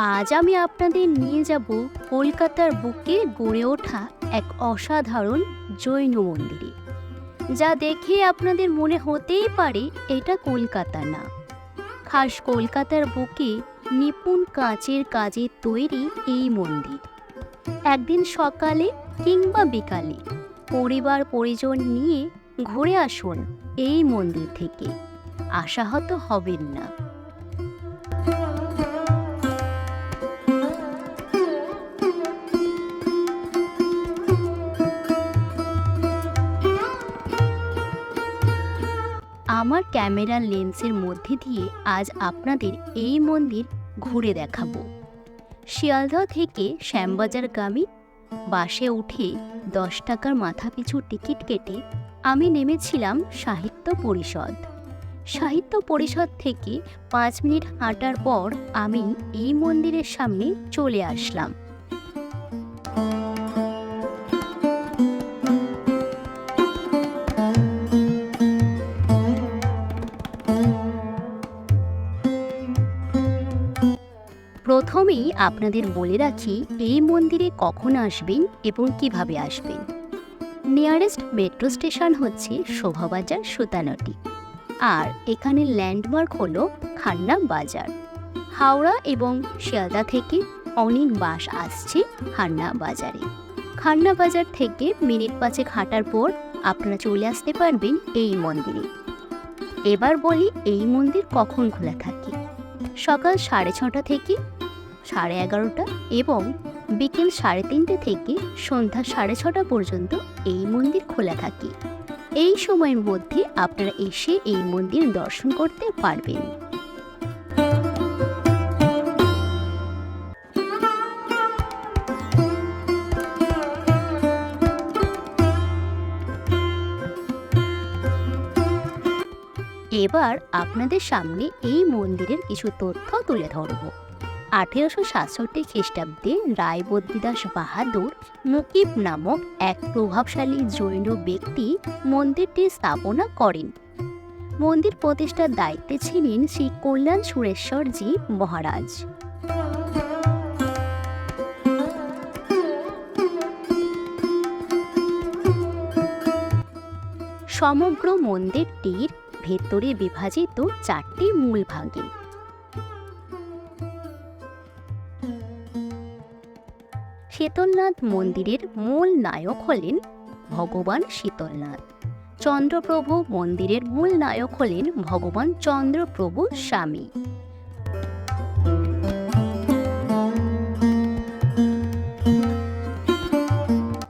আজ আমি আপনাদের নিয়ে যাব কলকাতার বুকে গড়ে ওঠা এক অসাধারণ জৈন মন্দিরে। যা দেখে আপনাদের মনে হতেই পারে এটা কলকাতা না। খাস কলকাতার বুকে নিপুণ কাঁচের কাজে তৈরি এই মন্দির। একদিন সকালে কিংবা বিকালে পরিবার পরিজন নিয়ে ঘুরে আসুন এই মন্দির থেকে। আশাহত হবেন না। আমার ক্যামেরার লেন্সের মধ্যে দিয়ে আজ আপনাদের এই মন্দির ঘুরে দেখাবো। শিয়ালদহ থেকে শ্যামবাজারগামী বাসে উঠে দশ টাকার মাথাপিছু টিকিট কেটে আমি নেমেছিলাম সাহিত্য পরিষদ। সাহিত্য পরিষদ থেকে পাঁচ মিনিট হাঁটার পর আমি এই মন্দিরের সামনে চলে আসলাম। প্রথমেই আপনাদের বলে রাখি, এই মন্দিরে কখন আসবেন এবং কীভাবে আসবেন। নিয়ারেস্ট মেট্রো স্টেশন হচ্ছে শোভাবাজার সুতানটি। আর এখানে ল্যান্ডমার্ক হল খান্না বাজার। হাওড়া এবং শিয়ালদা থেকে অনেক বাস আসছে খান্না বাজারে। খান্না বাজার থেকে মিনিট পাঁচেক হাঁটার পর আপনারা চলে আসতে পারবেন এই মন্দিরে। এবার বলি এই মন্দির কখন খোলা থাকে। সকাল সাড়ে ছটা থেকে সাড়ে এগারোটা এবং বিকেল সাড়ে তিনটে থেকে সন্ধ্যা সাড়ে ছটা পর্যন্ত এই মন্দির খোলা থাকে। এই সময়ের মধ্যে আপনারা এসে এই মন্দির দর্শন করতে পারবেন। এবার আপনাদের সামনে এই মন্দিরের কিছু তথ্য তুলে ধরব। আঠেরোশো সাতষট্টি খ্রিস্টাব্দে রায়বদ্রীদাস বাহাদুর মুকিব নামক এক প্রভাবশালী জৈন ব্যক্তি মন্দিরটি স্থাপনা করেন। মন্দির প্রতিষ্ঠার দায়িত্বে ছিলেন শ্রী কল্যাণ সুরেশ্বরজি মহারাজ। সমগ্র মন্দিরটির ভেতরে বিভাজিত চারটি মূল ভাগে শীতলনাথ মন্দিরের মূল নায়ক হলেন ভগবান শীতলনাথ। চন্দ্রপ্রভু মন্দিরের মূল নায়ক হলেন ভগবান চন্দ্রপ্রভু স্বামী।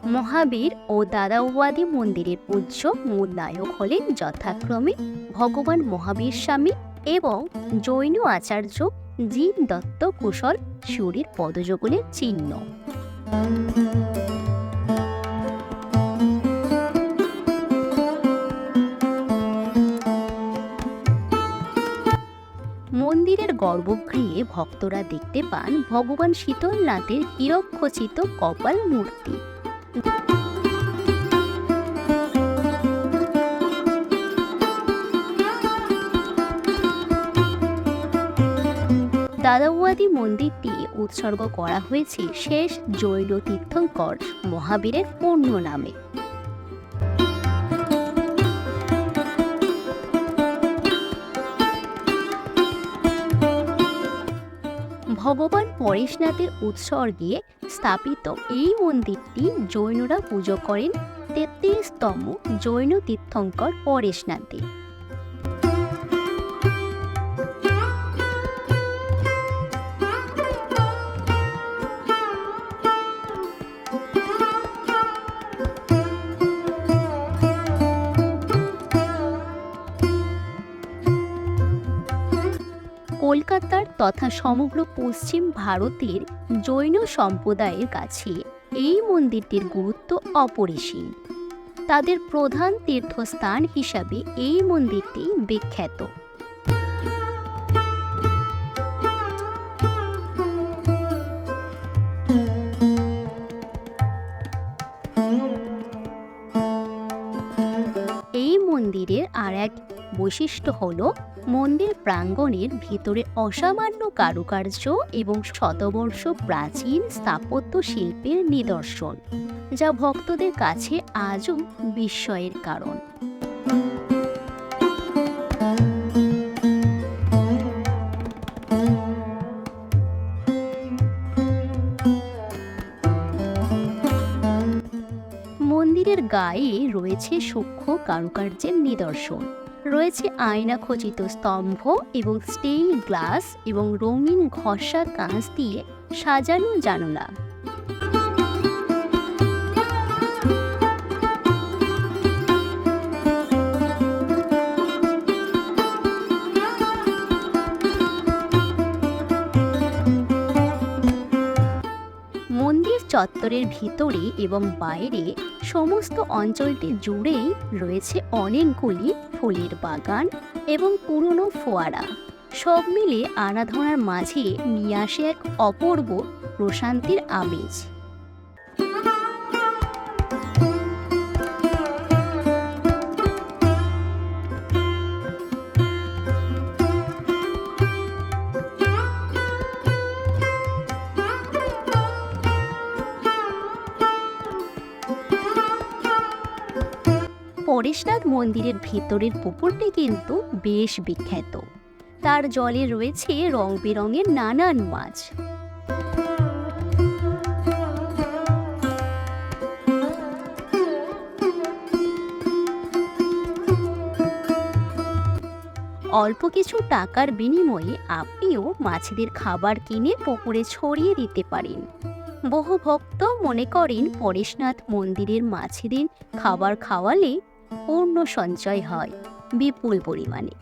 মহাবীর ও দাদাওয়াদি মন্দিরের পূজ্য মূল নায়ক হলেন যথাক্রমে ভগবান মহাবীর স্বামী এবং জৈন আচার্য জিন দত্ত কুশল সূর্যের পদযুগলের চিহ্ন। মন্দিরের গর্ভগৃহে ভক্তরা দেখতে পান ভগবান শীতলনাথের হিরক্ষচিত কপাল মূর্তি। দাদাওয়াদি মন্দিরটি উৎসর্গ করা হয়েছে শেষ জৈন তীর্থঙ্কর মহাবীরের পূর্ণ নামে। ভগবান পরেশনাথের উৎসর্গে স্থাপিত এই মন্দিরটি জৈনরা পুজো করেন তেত্রিশতম জৈন তীর্থঙ্কর পরেশনাথের কলকাতার তথা সমগ্র পশ্চিম ভারতের জৈন সম্প্রদায়ের কাছে এই মন্দিরটির গুরুত্ব অপরিসীম। তাদের প্রধান তীর্থস্থান হিসাবে এই মন্দিরটি বিখ্যাত। বৈশিষ্ট্য হল মন্দির প্রাঙ্গণের ভিতরে অসামান্য কারুকার্য এবং শতবর্ষ প্রাচীন স্থাপত্য শিল্পের নিদর্শন, যা ভক্তদের কাছে আজও বিস্ময়ের কারণ। মন্দিরের গায়ে রয়েছে সূক্ষ্ম কারুকার্যের নিদর্শন। রয়েছে আয়না খচিত স্তম্ভ এবং স্টেইন গ্লাস এবং রঙিন ঘষা কাঁচ দিয়ে সাজানো জানলা। চত্বরের ভিতরে এবং বাইরে সমস্ত অঞ্চলটি জুড়েই রয়েছে অনেকগুলি ফুলের বাগান এবং পুরনো ফোয়ারা। সব মিলে আরাধনার মাঝে নিয়ে আসে এক অপূর্ব প্রশান্তির আমেজ। পরেশনাথ মন্দিরের ভেতরের পুকুরটি কিন্তু বেশ বিখ্যাত। তার জলে রয়েছে রং বেরঙের নানান মাছ অল্প কিছু টাকার বিনিময়ে আপনিও মাছেদের খাবার কিনে পুকুরে ছড়িয়ে দিতে পারেন। বহু ভক্ত মনে করেন পরেশনাথ মন্দিরের মাছেদের খাবার খাওয়ালে পূর্ণ সঞ্চয় হয় বিপুল পরিমাণে।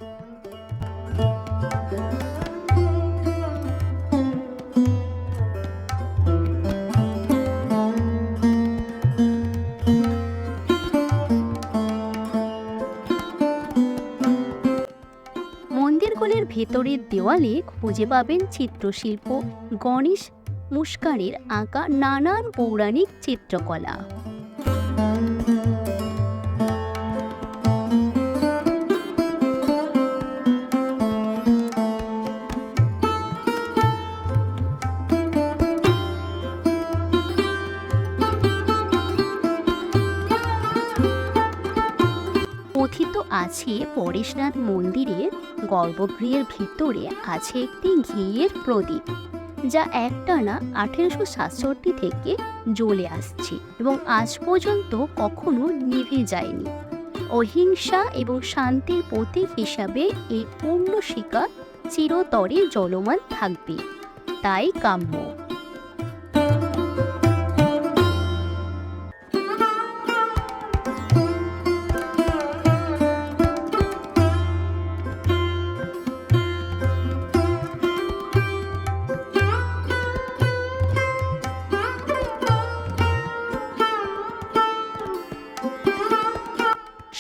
মন্দিরগুলির ভেতরের দেওয়ালে খুঁজে পাবেন চিত্রশিল্প, গণেশ, মুস্কানের আঁকা, নানান পৌরাণিক চিত্রকলা। কথিত আছে পরেশনাথ মন্দিরের গর্ভগৃহের ভিতরে আছে একটি ঘিয়ের প্রদীপ, যা একটানা আঠেরোশো সাতষট্টি থেকে জ্বলে আসছে এবং আজ পর্যন্ত কখনো নিভে যায়নি। অহিংসা এবং শান্তির প্রতীক হিসাবে এই পূর্ণ শিকা চিরতরে জলমান থাকবে। তাই কাম্য।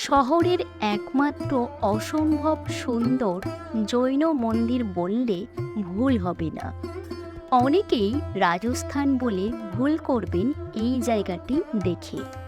শহরের একমাত্র অসম্ভব সুন্দর জৈন মন্দির বললে ভুল হবে না। অনেকেই রাজস্থান বলে ভুল করবেন এই জায়গাটি দেখে।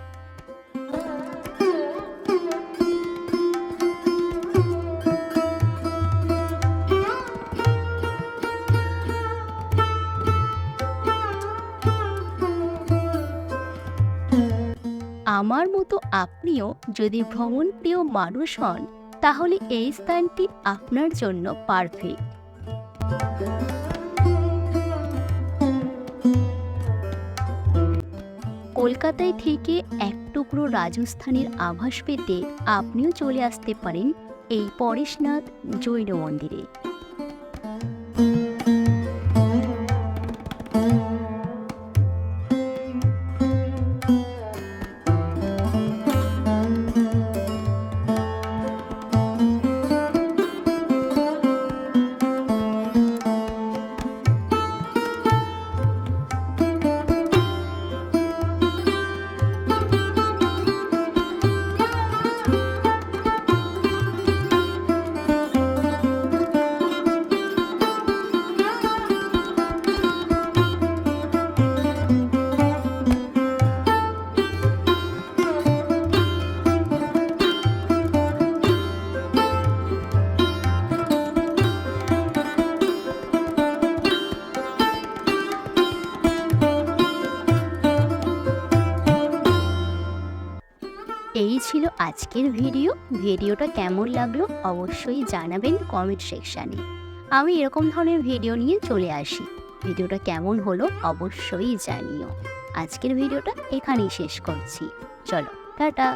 আপনিও যদি ভ্রমণ প্রিয় মানুষ হন, তাহলে এই স্থানটি আপনার জন্য পারফেক্ট কলকাতায় থেকে এক টুকরো রাজস্থানের আভাস পেতে আপনিও চলে আসতে পারেন এই পরেশনাথ জৈন মন্দিরে। আজকের ভিডিও, ভিডিওটা কেমন লাগল অবশ্যই জানাবেন কমেন্ট সেকশানে আমি এরকম ধরনের ভিডিও নিয়ে চলে আসি। ভিডিওটা কেমন হলো অবশ্যই জানিও। আজকের ভিডিওটা এখানেই শেষ করছি। চলো, টাটা।